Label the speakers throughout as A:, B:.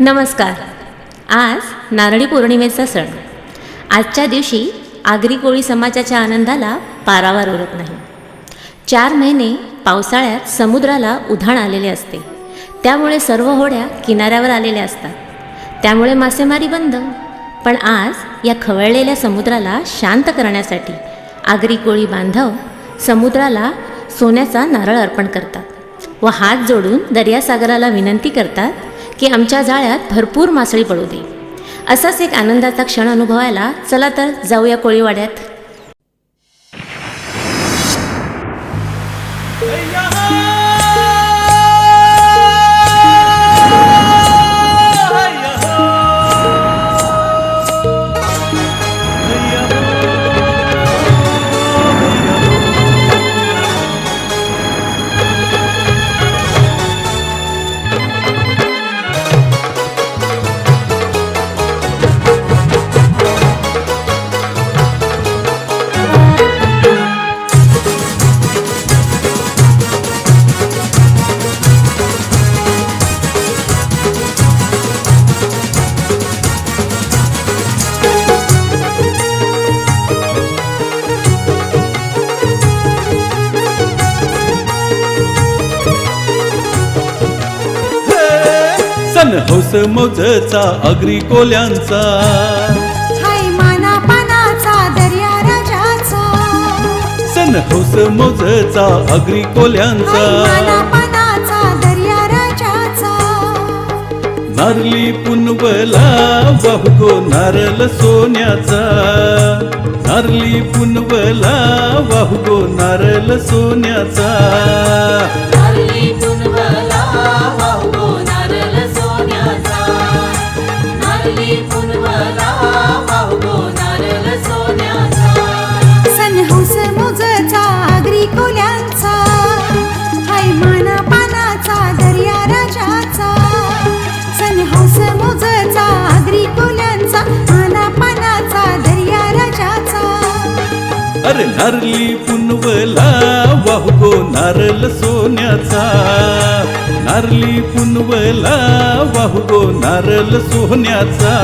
A: नमस्कार. आज नारळी पौर्णिमेचा सण. आजच्या दिवशी आगरी कोळी समाजाच्या आनंदाला पारावार उरत नाही. चार महिने पावसाळ्यात समुद्राला उधाण आलेले असते. त्यामुळे सर्व होड्या किनाऱ्यावर आलेल्या असतात. त्यामुळे मासेमारी बंद. पण आज या खवळलेल्या समुद्राला शांत करण्यासाठी आगरी कोळी बांधव समुद्राला सोन्याचा नारळ अर्पण करतात व हात जोडून दर्यासागराला विनंती करतात की आमच्या जाळ्यात भरपूर मासळी पडू दे. असाच एक आनंदाचा क्षण अनुभवायला चला तर जाऊया कोळीवाड्यात.
B: सन हौस मौजचा अग्री कोल्यांचा.
C: हाय माना पानाचा दर्या राजाचा.
B: सन हौस मौजचा अग्री कोल्यांचा.
C: माना पानाचा दर्या राजाचा.
B: नारली पुनवला वाहुगो नारल सोन्याचा. नारली पुनवला वाहुगो नारल सोन्याचा. नरली पुनवला वाहुगो नारल सोन्याचा. नारली पुनवला वाहुगो नारल सोन्याचा.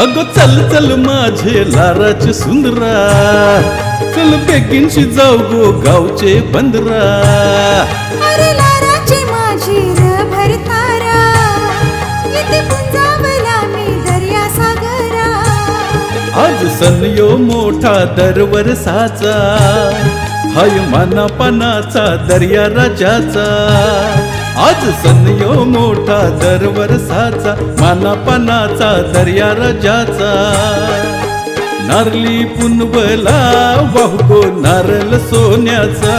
B: अगो चल चल माझे लाराचे सुंदरा. चल बेगिनशी जाऊ गो गावचे बंदरा.
C: अरे लाराची माझी र भरतारा इथे पुंजावला मी दर्या सागरा.
B: आज सनयो मोठा दरवर साचा. हाय माना पानाचा दर्या राजाचा. आज सनयो मोठा दरवर साचा दर्या राजाचा. नारली पुनवला वाहतो नारल सोन्याचा.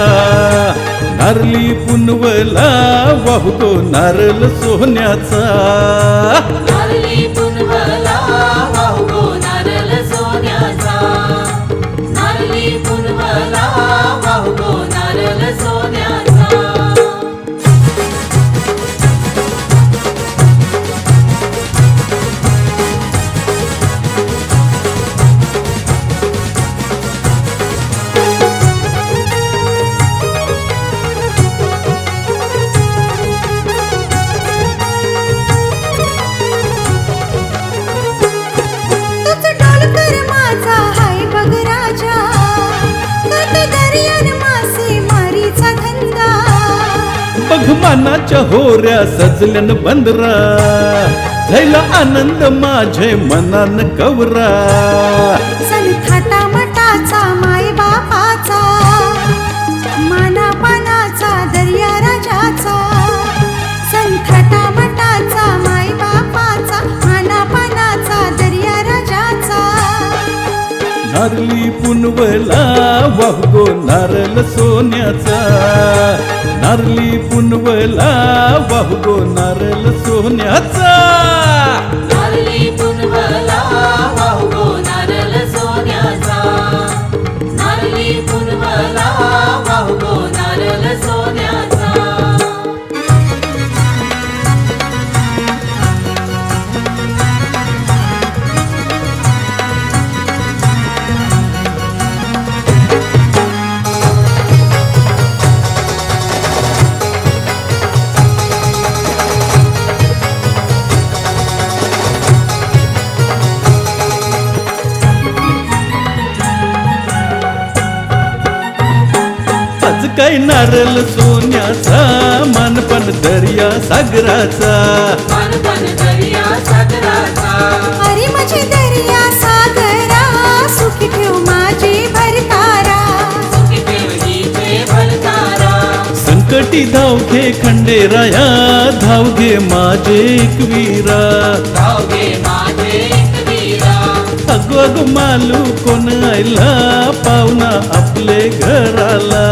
B: नारली पुनवला वाहतो नारल सोन्याचा.
C: बघ
B: होऱ्या सजल्यान बंदरा. झैला आनंद माझे मनान कवरा. नारली पुनवला वाहतो नारल सोन्याचा.
D: नारली पुनवला वाहतो नारल सोन्याचा.
B: काय नारळ सोन्याचा मानपण दर्या सागराचा.
D: मानपण दर्या सागराचा.
C: अरे माझे दर्या सागरा सुखी ठेव माझे भरतारा.
D: सुखी देवगीचे भरतारा.
B: संकटी धाव घे खंडेराया धाव घे माझे एकवीरा.
D: धावगे माझे
B: अगोग मालू कोण आयला पाहुणा आपले घराला?